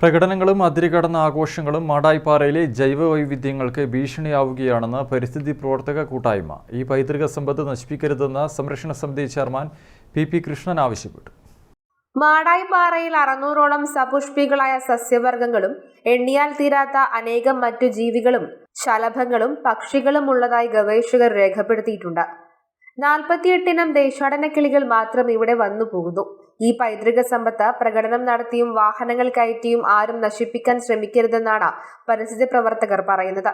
പ്രകടനങ്ങളും അതിരുകടന്ന ആഘോഷങ്ങളും മാടായിപ്പാറയിലെ ജൈവ വൈവിധ്യങ്ങൾക്ക് ഭീഷണിയാവുകയാണെന്ന് പരിസ്ഥിതി പ്രവർത്തക കൂട്ടായ്മ. ഈ പൈതൃക സമ്പത്ത് നശിപ്പിക്കരുതെന്ന് സംരക്ഷണ സമിതി ചെയർമാൻ പി പി കൃഷ്ണൻ ആവശ്യപ്പെട്ടു. മാടായിപ്പാറയിൽ അറുന്നൂറോളം സപുഷ്പികളായ സസ്യവർഗങ്ങളും എണ്ണിയാൽ തീരാത്ത അനേകം മറ്റു ജീവികളും ശലഭങ്ങളും പക്ഷികളും ഉള്ളതായി ഗവേഷകർ രേഖപ്പെടുത്തിയിട്ടുണ്ട്. നാൽപ്പത്തിയെട്ടിനം ദേശാടന കിളികൾ മാത്രം ഇവിടെ വന്നു പോകുന്നു ഈ പൈതൃക സമ്പത്ത് പ്രകടനം നടത്തിയും വാഹനങ്ങൾ കയറ്റിയും ആരും നശിപ്പിക്കാൻ ശ്രമിക്കരുതെന്നാണ് പരിസ്ഥിതി പ്രവർത്തകർ പറയുന്നത്.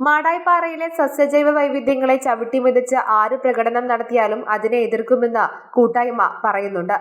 മാടായിപ്പാറയിലെ സസ്യജൈവ വൈവിധ്യങ്ങളെ ചവിട്ടിമെതിച്ച് ആര് പ്രകടനം നടത്തിയാലും അതിനെ എതിർക്കുമെന്ന് കൂട്ടായ്മ പറയുന്നുണ്ട്.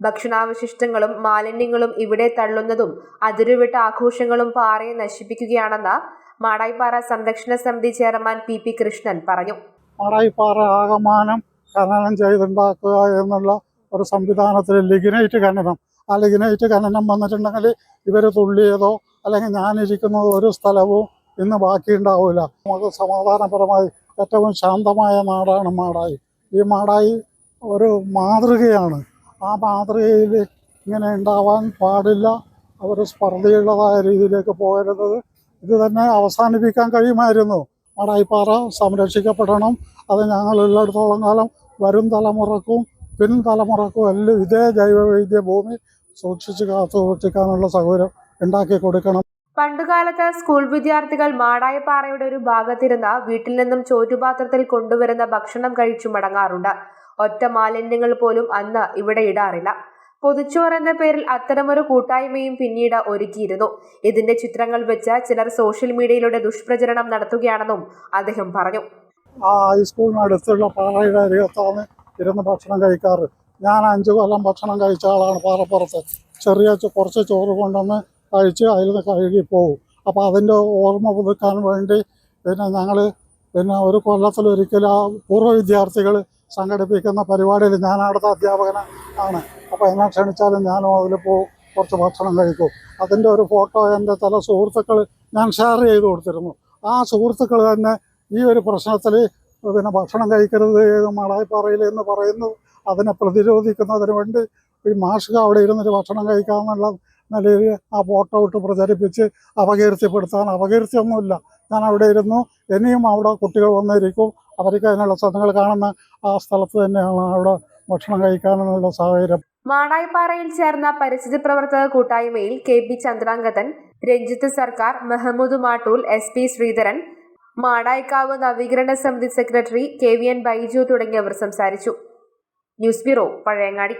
ഭക്ഷണാവശിഷ്ടങ്ങളും മാലിന്യങ്ങളും ഇവിടെ തള്ളുന്നതും അതിരുവിട്ട ആഘോഷങ്ങളും പാറയെ നശിപ്പിക്കുകയാണെന്ന് മാടായിപ്പാറ സംരക്ഷണ സമിതി ചെയർമാൻ പി പി കൃഷ്ണൻ പറഞ്ഞു. മാടായിപ്പാറ ആകമാനം ഖനനം ചെയ്തുണ്ടാക്കുക എന്നുള്ള ഒരു സംവിധാനത്തിൽ ലിഗ്നൈറ്റ് ഖനനം. ആ ലിഗ്നൈറ്റ് ഖനനം വന്നിട്ടുണ്ടെങ്കിൽ ഇവർ തുള്ളിയതോ അല്ലെങ്കിൽ ഞാനിരിക്കുന്ന ഒരു സ്ഥലവും ഇന്ന് ബാക്കിയുണ്ടാവില്ല. നമുക്ക് സമാധാനപരമായി ഏറ്റവും ശാന്തമായ നാടാണ് മാടായി. ഈ മാടായി ഒരു മാതൃകയാണ്. ആ മാതൃകയിൽ ഇങ്ങനെ ഉണ്ടാവാൻ പാടില്ല. അവർ സ്പർദ്ധയുള്ളതായ രീതിയിലേക്ക് പോകരുത്. ഇത് തന്നെ അവസാനിപ്പിക്കാൻ കഴിയുമായിരുന്നു. മാടായിപ്പാറ സംരക്ഷിക്കപ്പെടണം. അത് ഞങ്ങളുള്ളിടത്തോളം കാലം വരും തലമുറക്കും പിൻ തലമുറക്കും എല്ലാം ഇതേ ജൈവവൈദ്യ ഭൂമി സൂക്ഷിച്ച് കാത്തു സൂക്ഷിക്കാനുള്ള സൗകര്യം ഉണ്ടാക്കി കൊടുക്കണം. പണ്ടുകാലത്ത് സ്കൂൾ വിദ്യാർത്ഥികൾ മാടായപ്പാറയുടെ ഒരു ഭാഗത്തിരുന്ന് വീട്ടിൽ നിന്നും ചോറ്റുപാത്രത്തിൽ കൊണ്ടുവരുന്ന ഭക്ഷണം കഴിച്ചു മടങ്ങാറുണ്ട്. ഒറ്റ മാലിന്യങ്ങൾ പോലും അന്ന് ഇവിടെ ഇടാറില്ല. പൊതുച്ചോർ എന്ന പേരിൽ അത്തരമൊരു കൂട്ടായ്മയും പിന്നീട് ഒരുക്കിയിരുന്നു. ഇതിന്റെ ചിത്രങ്ങൾ വെച്ച് ചിലർ സോഷ്യൽ മീഡിയയിലൂടെ ദുഷ്പ്രചരണം നടത്തുകയാണെന്നും അദ്ദേഹം പറഞ്ഞു. ആ ഹൈസ്കൂളിനടുത്തുള്ള പാറയുടെ അരികത്താണ് ഇരുന്ന് ഭക്ഷണം കഴിക്കാറ്. ഞാൻ അഞ്ച് കൊല്ലം ഭക്ഷണം കഴിച്ച ആളാണ് പാറപ്പുറത്ത്. ചെറിയ കുറച്ച് ചോറ് കൊണ്ടുവന്ന് കഴിച്ച് അതിൽ നിന്ന് കഴുകി പോകും അപ്പോൾ അതിന്റെ ഓർമ്മ പുതുക്കാൻ വേണ്ടി പിന്നെ ഞങ്ങൾ പിന്നെ ഒരു കൊല്ലത്തിലൊരിക്കൽ ആ പൂർവ വിദ്യാർത്ഥികൾ സംഘടിപ്പിക്കുന്ന പരിപാടിയിൽ ഞാൻ അവിടുത്തെ അധ്യാപകന ആണ്. അപ്പോൾ എന്നെ ക്ഷണിച്ചാലും ഞാനും അതിൽ പോകും കുറച്ച് ഭക്ഷണം കഴിക്കും. അതിന്റെ ഒരു ഫോട്ടോ എന്റെ ചില സുഹൃത്തുക്കൾ ഞാൻ ഷെയർ ചെയ്ത് കൊടുത്തിരുന്നു. ആ സുഹൃത്തുക്കൾ തന്നെ ഈ ഒരു പ്രശ്നത്തിൽ പിന്നെ ഭക്ഷണം കഴിക്കരുത് മാടായിപ്പാറയിൽ എന്ന് പറയുന്നു. അതിനെ പ്രതിരോധിക്കുന്നതിന് വേണ്ടി ഈ മാഷ്ക അവിടെ ഇരുന്നിട്ട് ഭക്ഷണം കഴിക്കാമെന്നുള്ള നിലയിൽ ആ ഫോട്ടോ ഇട്ട് പ്രചരിപ്പിച്ച് അപകീർത്തിപ്പെടുത്താൻ. അപകീർത്തിയൊന്നുമില്ല. ഞാൻ അവിടെ ഇരുന്നു. ഇനിയും അവിടെ കുട്ടികൾ വന്നിരിക്കും. അവർക്ക് അതിനുള്ള സ്ഥലങ്ങൾ കാണുന്ന ആ സ്ഥലത്ത് തന്നെയാണ് അവിടെ ഭക്ഷണം കഴിക്കാനുള്ള സാഹചര്യം. മാടായിപ്പാറയിൽ ചേർന്ന പരിസ്ഥിതി പ്രവർത്തക കൂട്ടായ്മയിൽ K P Chandrangathan Ranjith Sarkar Mehmood Mattool S P Sreedharan Madayikkavu നവീകരണ സമിതി secretary K V N Baiju തുടങ്ങിയവർ സംസാരിച്ചു. News bureau Pazhayangadi.